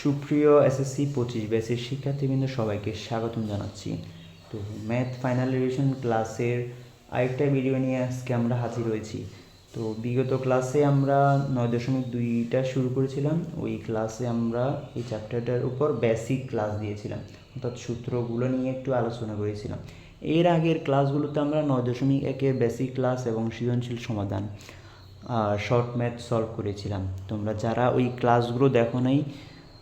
সুপ্রিয় এসএসসি পঁচিশ ব্যাচের শিক্ষার্থীবৃন্দ, সবাইকে স্বাগতম জানাচ্ছি। তো ম্যাথ ফাইনাল রিভিশন ক্লাসের আরেকটা ভিডিও নিয়ে আজকে আমরা হাজির হয়েছি। তো বিগত ক্লাসে আমরা নয় দশমিক দুইটা শুরু করেছিলাম। ওই ক্লাসে আমরা এই চ্যাপ্টারটার উপর বেসিক ক্লাস দিয়েছিলাম। অর্থাৎ সূত্রগুলো নিয়ে একটু আলোচনা করেছিলাম। এর আগের ক্লাসগুলোতে আমরা নয় দশমিক একের বেসিক ক্লাস এবং সৃজনশীল সমাধান শর্ট ম্যাথ সলভ করেছিলাম। তোমরা যারা ওই ক্লাসগুলো দেখো নাই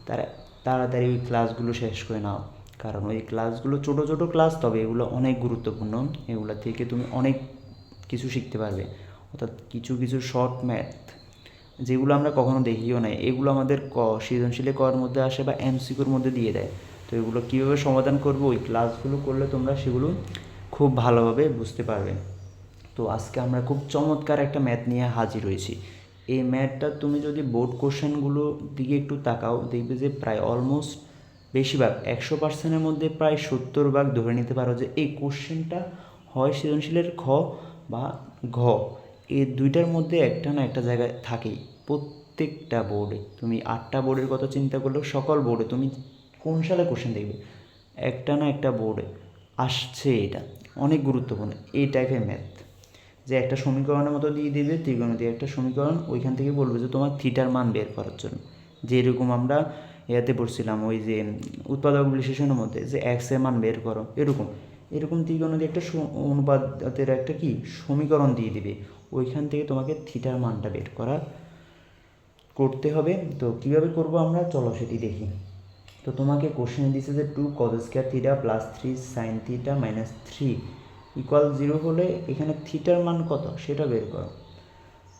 তারা, তাড়াতাড়ি ওই ক্লাসগুলো শেষ করে নাও। কারণ ওই ক্লাসগুলো ছোটো ছোটো ক্লাস তবে এগুলো অনেক গুরুত্বপূর্ণ। এগুলো থেকে তুমি অনেক কিছু শিখতে পারবে। অর্থাৎ কিছু কিছু শর্ট ম্যাথ যেগুলো আমরা কখনো দেখিও নাই। এগুলো আমাদের ক, সৃজনশীলে কর মধ্যে আসে বা এমসিকিউর মধ্যে দিয়ে দেয়। তো এগুলো কীভাবে সমাধান করব, ওই ক্লাসগুলো করলে তোমরা সেগুলো খুব ভালোভাবে বুঝতে পারবে। তো আজকে আমরা খুব চমৎকার একটা ম্যাথ নিয়ে হাজির হয়েছি। এই ম্যাথটা তুমি যদি বোর্ড কোশ্চেনগুলো দিকে একটু তাকাও, দেখবে যে প্রায় অলমোস্ট বেশিরভাগ একশো পার্সেন্টের মধ্যে প্রায় সত্তর ভাগ ধরে নিতে পারো যে এই কোশ্চেনটা হয় সৃজনশীলের খ বা ঘ। এই দুইটার মধ্যে একটা না একটা জায়গায় থাকেই প্রত্যেকটা বোর্ডে তুমি আটটা বোর্ডের কথা চিন্তা করলেও সকল বোর্ডে তুমি কোন সালে কোশ্চেন দেখবে? একটা না একটা বোর্ডে আসছে এটা। অনেক গুরুত্বপূর্ণ। এই টাইপের ম্যাথ যে একটা সমীকরণের মতো দিয়ে দেবে, ত্রিকোণমিতি একটা সমীকরণ, ওইখান থেকে বলবে যে তোমার থিটার মান বের করার জন্য। যে এরকম আমরা ইয়াতে পড়ছিলাম ওই যে উৎপাদক বিশ্লেষণের মধ্যে যে এক্সের মান বের করো, এরকম। এরকম ত্রিকোণমিতি একটা অনুপাতের একটা কি? সমীকরণ দিয়ে দিবে। ওইখান থেকে তোমাকে থিটার মানটা বের করা করতে হবে। তো কীভাবে করব আমরা? চলো সেটি দেখি। তো তোমাকে কোশ্চেনে দিছে যে two cos square theta plus three sine theta minus three equal zero হলে এখানে থিটার মান কত? সেটা বের করো।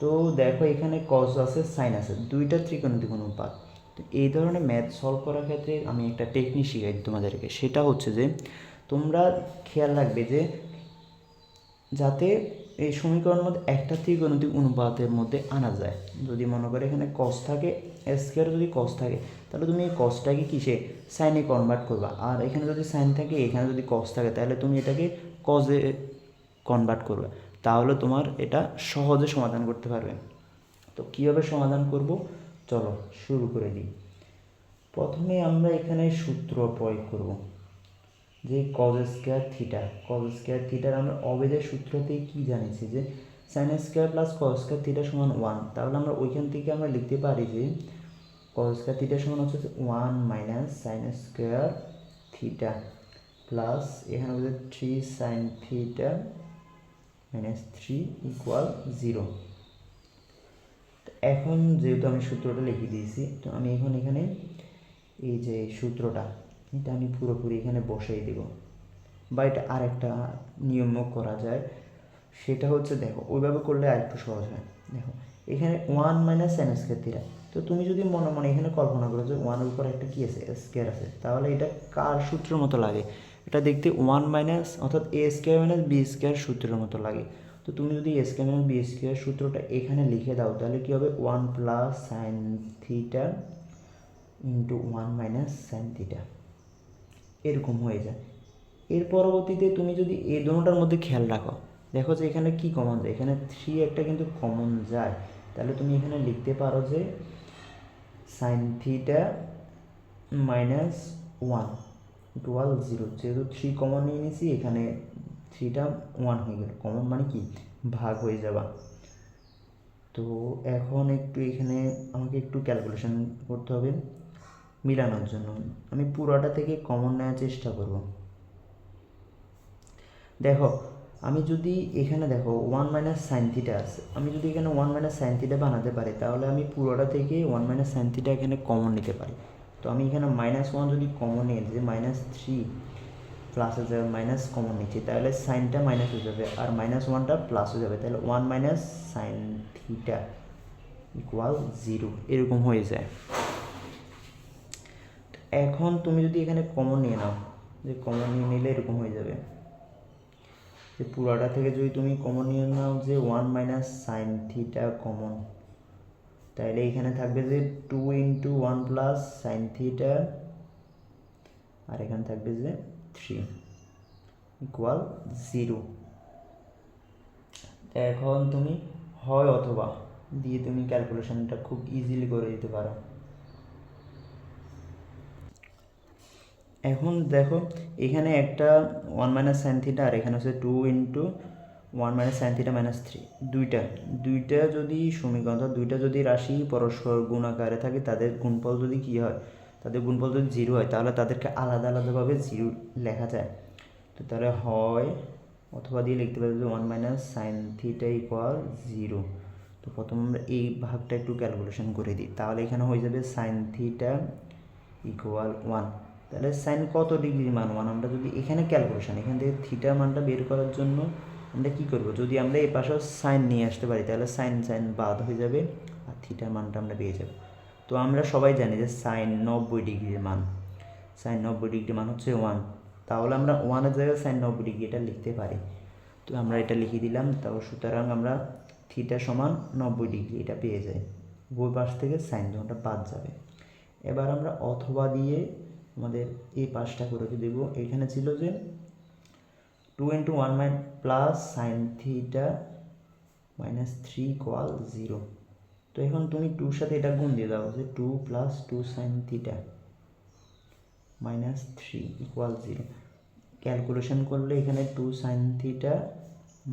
তো দেখো এখানে কজ আছে সাইন আছে। দুইটা ত্রিকোণমিতিক অনুপাত তো এই ধরনের ম্যাথ সলভ করার ক্ষেত্রে আমি একটা টেকনিক শিখাই তোমাদেরকে। সেটা হচ্ছে যে, তোমরা খেয়াল রাখবে যে, যাতে এই সমীকরণের মধ্যে একটা ত্রিকোণমিতিক অনুপাতের মধ্যে আনা যায়। যদি মনে করে এখানে কস থাকে স্কোয়ার যদি কস থাকে, তাহলে তুমি এই কসটাকে কিসে? সাইনে কনভার্ট করবা। আর এখানে যদি সাইন থাকে, এখানে যদি কস থাকে, তাহলে তুমি এটাকে কজে কনভার্ট করবে, তাহলে তোমার এটা সহজে সমাধান করতে পারবে। তো কীভাবে সমাধান করব? চলো, শুরু করে দিই। প্রথমে আমরা এখানে সূত্র প্রয়োগ করব, যে cos square theta cos square থিটার আমরা অবেদের সূত্রতেই কি জানিছি যে sine square plus cos square theta সমান ওয়ান তাহলে আমরা ওইখান থেকে আমরা লিখতে পারি যে কজ স্কোয়ার থিটা সমান হচ্ছে one minus sine square theta plus এখানে হচ্ছে three sine theta minus three equal zero এখন যেহেতু আমি সূত্রটা লিখে দিয়েছি, তো আমি এখন এখানে এই যে সূত্রটা, এটা আমি পুরোপুরি এখানে বসাই দেব। বা এটা আরেকটা নিয়মও করা যায়। সেটা হচ্ছে দেখো, ওইভাবে করলে আরেকটু সহজ হয়। দেখো, এখানে ওয়ান মাইনাস সাইন স্কোয়ার তো তুমি যদি মনে মনে এখানে কল্পনা করো যে ওয়ানের উপর একটা কী আছে? স্কোয়ার আছে। তাহলে এটা কার সূত্রের মতো লাগে? এটা দেখতে ওয়ান মাইনাস অর্থাৎ A square minus B square সূত্রের মতো লাগে। তো তুমি যদি A square minus B square সূত্রটা এখানে লিখে দাও, তাহলে কী হবে? One plus sine theta into one minus sine theta এরকম হয়ে যায়। এর পরবর্তীতে তুমি যদি এই দুটোটার মধ্যে খেয়াল রাখো, দেখো যে এখানে কি কমন যায়? এখানে থ্রি একটা কিন্তু কমন যায়। তাহলে তুমি এখানে লিখতে পারো যে sine theta minus one twelve zero যেহেতু থ্রি কমন নিয়ে নিয়েছি, এখানে থ্রিটা ওয়ান হয়ে গেল। কমন মানে কি? ভাগ হয়ে যাবা তো এখন একটু এখানে আমাকে একটু ক্যালকুলেশন করতে হবে মিলানোর জন্য। আমি পুরোটা থেকে কমন নেওয়ার চেষ্টা করব। দেখো, আমি যদি এখানে দেখো ওয়ান মাইনাস সাইন থিটা আছে, আমি যদি এখানে ওয়ান মাইনাস সাইন থিটা বানাতে পারি, তাহলে আমি পুরোটা থেকে ওয়ান মাইনাস সাইন থিটা এখানে কমন নিতে পারি। তো আমি এখানে মাইনাস ওয়ান যদি কমন নিয়ে যে মাইনাস থ্রি প্লাসে যাবে মাইনাস কমন নিচ্ছি, তাহলে সাইনটা মাইনাস হয়ে যাবে, আর মাইনাস ওয়ানটা প্লাস হয়ে যাবে, তাহলে one minus sine theta equal zero এরকম হয়ে যায়। এখন তুমি যদি এখানে কমন নিয়ে নাও, যে কমন নিয়ে নিলে এরকম হয়ে যাবে। যে পুরাটা থেকে যদি তুমি কমন নিয়ে নাও যে one minus sine theta common তাহলে এখানে থাকবে যে two into one plus sine theta আর এখানে থাকবে যে থ্রি ইকুয়াল জিরো এখন তুমি হয় অথবা দিয়ে তুমি ক্যালকুলেশনটা খুব ইজিলি করে দিতে পারো। এখন দেখো এখানে একটা ওয়ান মাইনাস সাইন থিটা আর এখানে হচ্ছে two into one minus sine theta minus three দুইটা। দুইটা যদি সমীকরণ অর্থাৎ দুইটা যদি রাশি পরস্পর গুণ আকারে থাকে, তাদের গুণফল যদি কী হয়? তাদের গুণফল যদি জিরো হয়, তাহলে তাদেরকে আলাদা আলাদাভাবে জিরো লেখা যায়। তো তাহলে হয়, অথবা দিয়ে লিখতে পারি one minus sine theta equal zero তো প্রথম আমরা এই ভাগটা একটু ক্যালকুলেশন করে দিই। তাহলে এখানে হয়ে যাবে সাইন থিটা ইকুয়াল ওয়ান তাহলে সাইন কত ডিগ্রি মান? ওয়ান আমরা যদি এখানে ক্যালকুলেশন এখান থেকে থিটা মানটা বের করার জন্য আমরা কী করব? যদি আমরা এই পাশেও সাইন নিয়ে আসতে পারি, তাহলে সাইন সাইন বাদ হয়ে যাবে আর থিটার মানটা আমরা পেয়ে যাব। তো আমরা সবাই জানি যে সাইন নব্বই ডিগ্রির মান। সাইন নব্বই ডিগ্রি মান হচ্ছে ওয়ান তাহলে আমরা ওয়ানের জায়গায় সাইন নব্বই ডিগ্রি এটা লিখতে পারি। তো আমরা এটা লিখে দিলাম তাও সুতরাং আমরা থিটা সমান নব্বই ডিগ্রি এটা পেয়ে যাই। উভয় পাশ থেকে সাইন যখনটা বাদ যাবে। এবার আমরা অথবা দিয়ে আমাদের এই পাশটা করে দেবো। এখানে ছিল যে two into one mine plus sine theta minus three equal zero তো এখন তুমি টুর সাথে এটা গুণ দিয়ে দাও, যে two plus two sine theta minus three equal zero calculation করলে এখানে two sine theta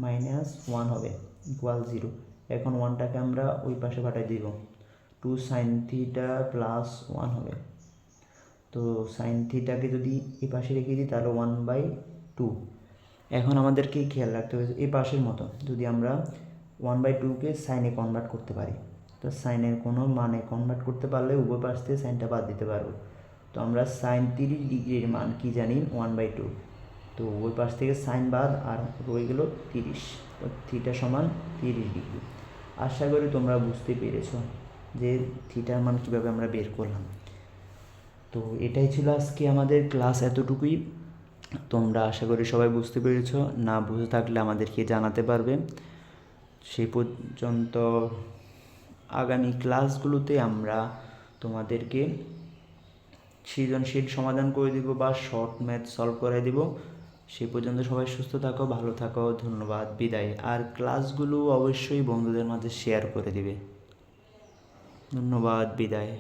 minus one হবে ইকুয়াল জিরো এখন ওয়ানটাকে আমরা ওই পাশে পাঠিয়ে দিব two sine theta plus one হবে। তো সাইন থিটাকে যদি এই পাশে রেখে দিই তাহলে ওয়ান বাই টু এখন আমাদেরকে খেয়াল রাখতে হবে এই পাশের মতো যদি আমরা ওয়ান বাই টুকে সাইনে কনভার্ট করতে পারি, তো সাইনের কোনো মানে কনভার্ট করতে পারলে উভয় পাশ থেকে সাইনটা বাদ দিতে পারব। তো আমরা সাইন তিরিশ ডিগ্রির মান কি জানি? ওয়ান বাই টু তো ওই পাশ থেকে সাইন বাদ আর রয়ে গেল তিরিশ থিটা সমান তিরিশ ডিগ্রি। আশা করি তোমরা বুঝতে পেরেছ যে থিটার মান কীভাবে আমরা বের করলাম। তো এটাই ছিল আজকে আমাদের ক্লাস এতটুকুই। তোমরা আশা করি সবাই বুঝতে পেরেছ। না বুঝে থাকলে আমাদেরকে জানাতে পারবে। সেই পর্যন্ত আগামী ক্লাসগুলোতে আমরা তোমাদেরকে সৃজনশীল সমাধান করে দিব বা শর্ট ম্যাথ সলভ করে দিব। সেই পর্যন্ত সবাই সুস্থ থাকো, ভালো থাকো, ধন্যবাদ, বিদায়। আর ক্লাসগুলো অবশ্যই বন্ধুদের মাঝে শেয়ার করে দিবে। ধন্যবাদ, বিদায়।